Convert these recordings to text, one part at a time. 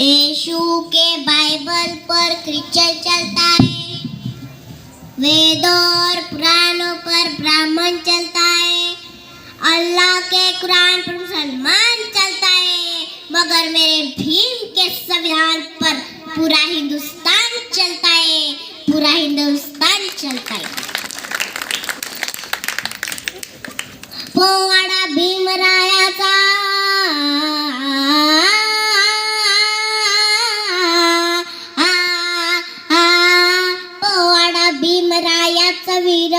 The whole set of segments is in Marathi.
यीशु के बाइबल पर क्रिश्चियन चलता है। वेदों और पुराणों पर ब्राह्मण चलता है। अल्लाह के कुरान पर मुसलमान चलता है। मगर मेरे भीम के संविधान पर पूरा हिंदुस्तान चलता है। पूरा हिंदुस्तान चलता है। पोवाडा भीमरायाचा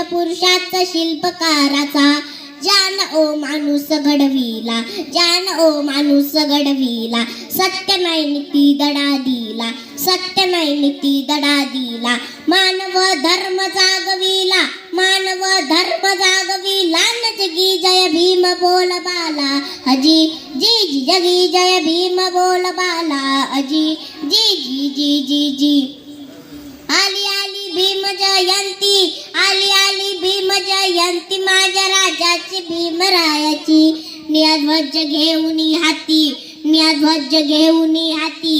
वीर पुरुषाचा शिल्पकाराचा. जान ओ माणूस घडविला जान ओ माणूस घडविला. सत्य नाही नीती दडा दिला सत्य नाही नीती दडा दिला. मानव धर्म जागविला मानव धर्म जागविला. न जगी जय भीम बोल बाला हजी जी जी जगी जय भीम बोल बाला अजी जी जी जी जी जी. आली आली भीम जयंती ध्वज घेऊन हाती नियाध्वज घेऊन हाती.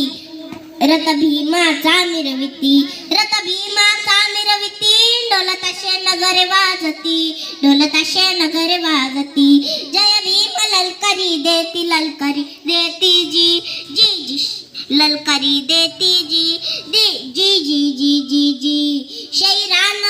रथ भीमाचा मिरविती रथ भीमाचा मिरविती डोलताशे नगरे वाजती डोलताशे नगरे वाजती. जय भीम ललकरी देती ललकरी देती जी जी जी. ललकरी देती जी दी जी जी जी जी जी. शैरान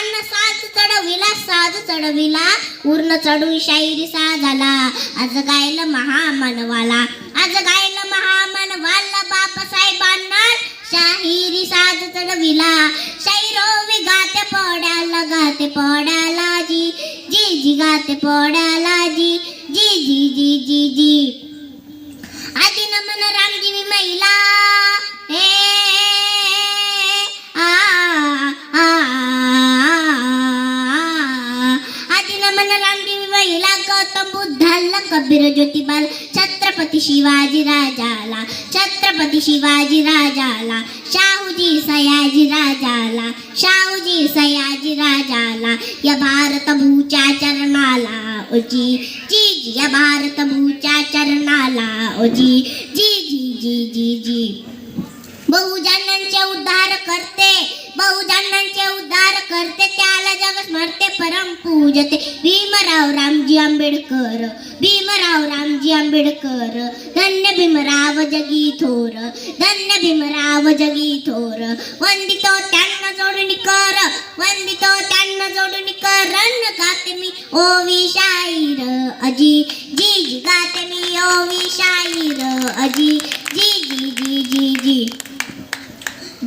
अन्न साज चढविला साज चढविला. पूर्ण चढून शाहिरी साजाला. आज गायलं महामनवाला. आज गायलं महामनवाला बाबासाहेबांना शाहिरी साज चढविला. शाहिरो गाते पड्याला गाते पड्याला जी. जी जी गाते पड्याला जी. जी जी जी जी जी. आधी नमन रामजीवी महिला. बुद्धाला ज्योतिबाल छत्रपती शिवाजी राजाला छत्रपती शिवाजी राजाला शाहूजी सयाजी राजाला शाहूजी सयाजी राजाला या भारत भूच्या चरणाला ओजी जी जी या भारत भूच्या चरणाला ओजी जी जी जी जी जी. बहुजनांचे उद्धार करते बहुजनांचे उद्धार करते त्याला जग स्मरते परम पूजते. भीमराव रामजी आंबेडकर भीमराव रामजी आंबेडकर. धन्य भीमराव जगी थोर धन्य भीमराव जगी थोर. वंदितो त्यांना जोडून कर वंदितो त्यांना जोडून कर. रन गाते मी ओवी शाहीर अजी जी जी गाते मी ओवी शाहीर अजी जी जी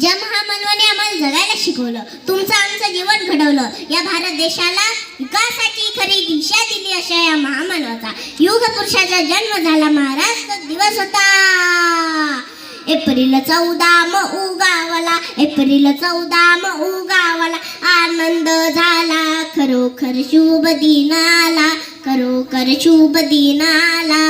ज्या महामानवाने आम्हाला जगायला शिकवलं तुमचं आमचं जीवन घडवलं या भारत देशाला विकासाची खरी दिशा दिली अशा या महामानवाचा युग पुरुषाचा जन्म झाला. महाराष्ट्र दिवस होता. एप्रिल चौदा म उगावला एप्रिल चौदा म उगावला. आनंद झाला खरोखर शुभ दिनाला खरोखर शुभ दिनाला.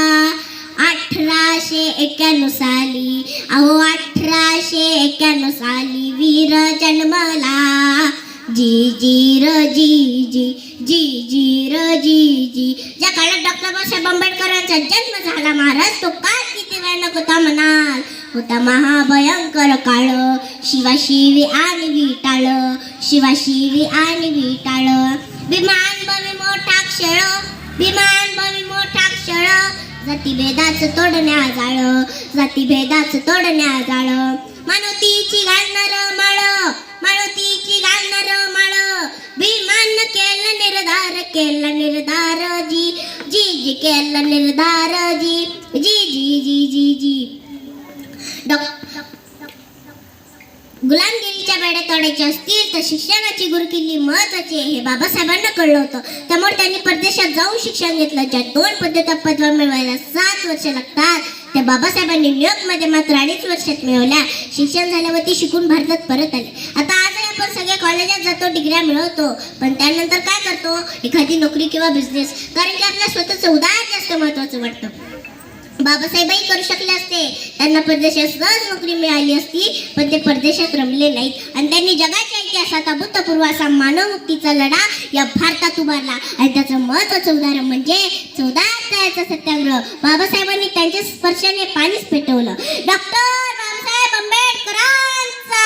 अठराशे एक्याण्णव साली अहो आठ अठराशे एक्क्याण्णव साली वीर जन्मला. जी जी र जी जी जी जी र जी जी. ज्या काळात डॉक्टर बाबासाहेब आंबेडकरांचा जन्म झाला महाराज तो काळ किती भयानक होता म्हणाल? होता महाभयंकर काळ. शिवाशिवी आणि विटाळ. शिवाशिवी आणि विटाळ. विमान बमी मोठा क्षळ विमान जातीभेदाच तोडण्या जाळ जातीभेदाच तोडण्या जाळ मानवतीची घालणार माळ मानवतीची घालणार माळ. भीमान केलं निर्धार केलं निर्धार जी जी जी केलं निर्धार जी. जी जी जी जी जी. डॉक्टर गुलामगिरीच्या असतील तर शिक्षणाची गुरुकिल्ली महत्वाची आहे हे बाबासाहेबांना कळलं होतं. त्यामुळे त्यांनी परदेशात जाऊन शिक्षण घेतलं. ज्या दोन पद्धती पदव्या मिळवायला सात वर्ष लागतात. त्या बाबासाहेबांनी न्यूयॉर्कमध्ये मात्र अडीच वर्षात मिळवल्या. शिक्षण झाल्यावरती शिकून भारतात परत आले. आता आजही आपण सगळे कॉलेजात जातो डिग्र्या मिळवतो. पण त्यानंतर काय करतो? एखादी नोकरी किंवा बिझनेस कारण की आपल्या स्वतःचं उदाहरण जास्त महत्वाचं वाटतं. बाबासाहेबही करू शकले असते. त्यांना परदेशात सहज नोकरी मिळाली असती पण ते परदेशात रमले नाहीत. आणि त्यांनी जगाच्या इतिहासात अभूतपूर्व असा मानव मुक्तीचा लढा या भारतात उभारला. आणि त्याचं महत्वाचं उदाहरण म्हणजे चौदा अध्यायाचा सत्याग्रह. बाबासाहेबांनी त्यांच्या स्पर्शाने पाणीच पेटवलं. डॉक्टर बाबासाहेब आंबेडकरांचा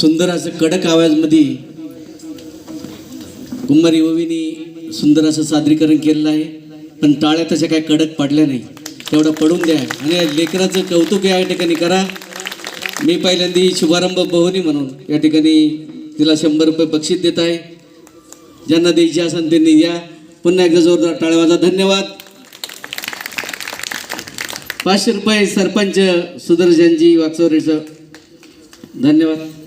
सुंदर असं कडक आवाजमध्ये कुमारी ओवीनी सुंदर असं सादरीकरण केलेलं आहे. पण टाळ्या तशा काय कडक पडल्या नाही. तेवढं पडून द्या. आणि या लेकराचं कौतुक या ठिकाणी करा. मी पहिल्यांदा शुभारंभ बहुनी म्हणून या ठिकाणी तिला शंभर रुपये बक्षीस देत आहे. ज्यांना द्यायची असेल त्यांनी द्या पुन्हा एकदा जोरदार टाळ्या धन्यवाद. पाचशे रुपये सरपंच सुदर्शनजी वाचवरेचं धन्यवाद.